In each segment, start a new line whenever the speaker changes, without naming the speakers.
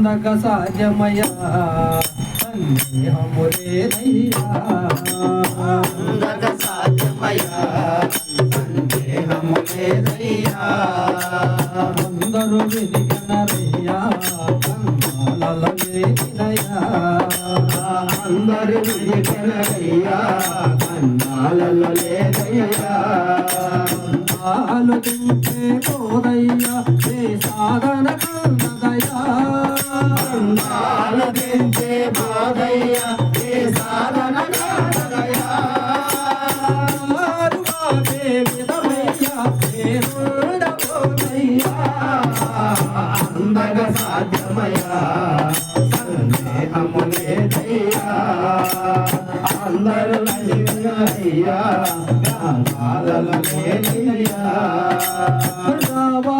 అందక సాధ్యమయ్యా సందేహము
సాధ్యమయ్యా సందేహము
అందరూ వెలిగనరయ్యా కన్నాల వేదినయ్యా
అందరు కన్నాలలో లేదయ్యా.
ఆలోచించే
సందేహము దయ్యా అందరు నయ్యా కన్నాలలో లేదయ్యా
రావా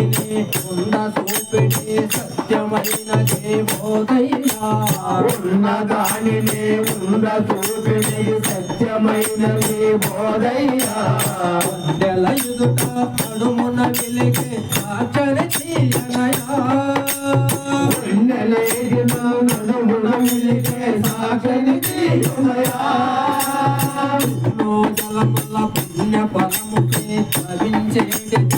దానిని ఉన్న చూపిడి సత్యమైన దేవోదయ్యా
ఉన్న దానినే ఉన్న చూపిడి సత్యమైన బోధయ్యా
ఎదుట నడుమున వెలిగే ఆచరి
నడుమున
పుణ్య పదముకే లభించేటి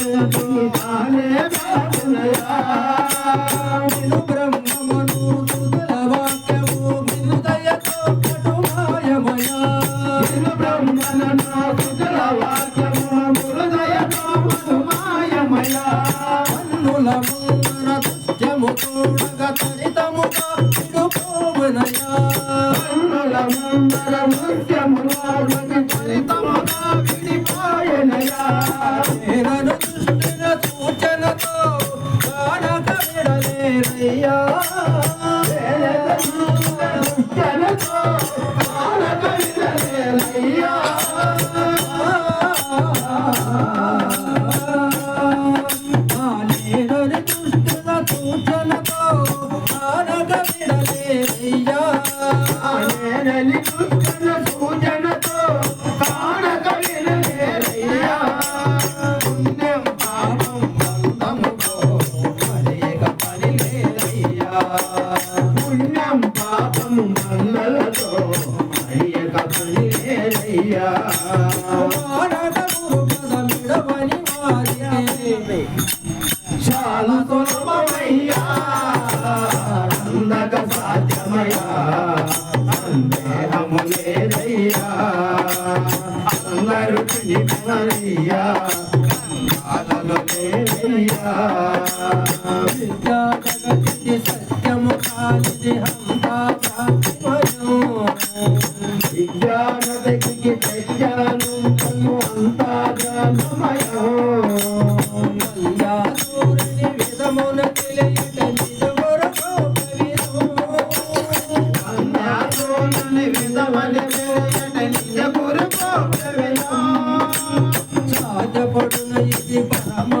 మధుమాయమయా.
కన్నుల ముందర దృశ్యము చూడగ తరితముగా విడుపోవునయా
కన్నుల ముందర నృత్యముగా ఫలితముగా విడిపోయెనయా.
నేనను దృష్టిన సూచనతో కానక విడలేరయ్యా
నృత్యలతో మంగళతో అయ్యక పని చాలా సులభమయ్యా అందక సాధ్యమయ్యా సందేహము లేదయ్యా అందరూ పిలిపినయ్యా లేదయ్యా విద్యానదికి తెచ్చాను కన్ను అంతా జానమయం
కళ్యాణూరిని విధమున తెలియట ఇది పరమ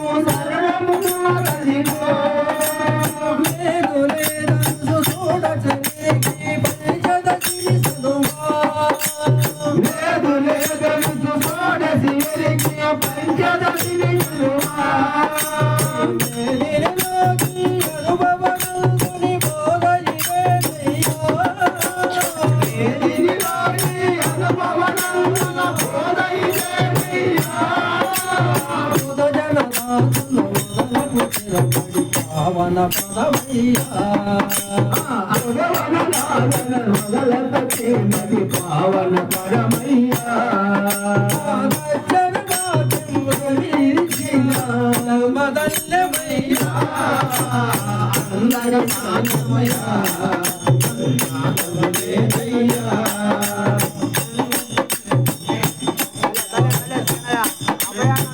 గగన
పదమయ్యాగనది పావన పరమయ్యా
మదల్లమయ్యా
అందర మానమయ్యా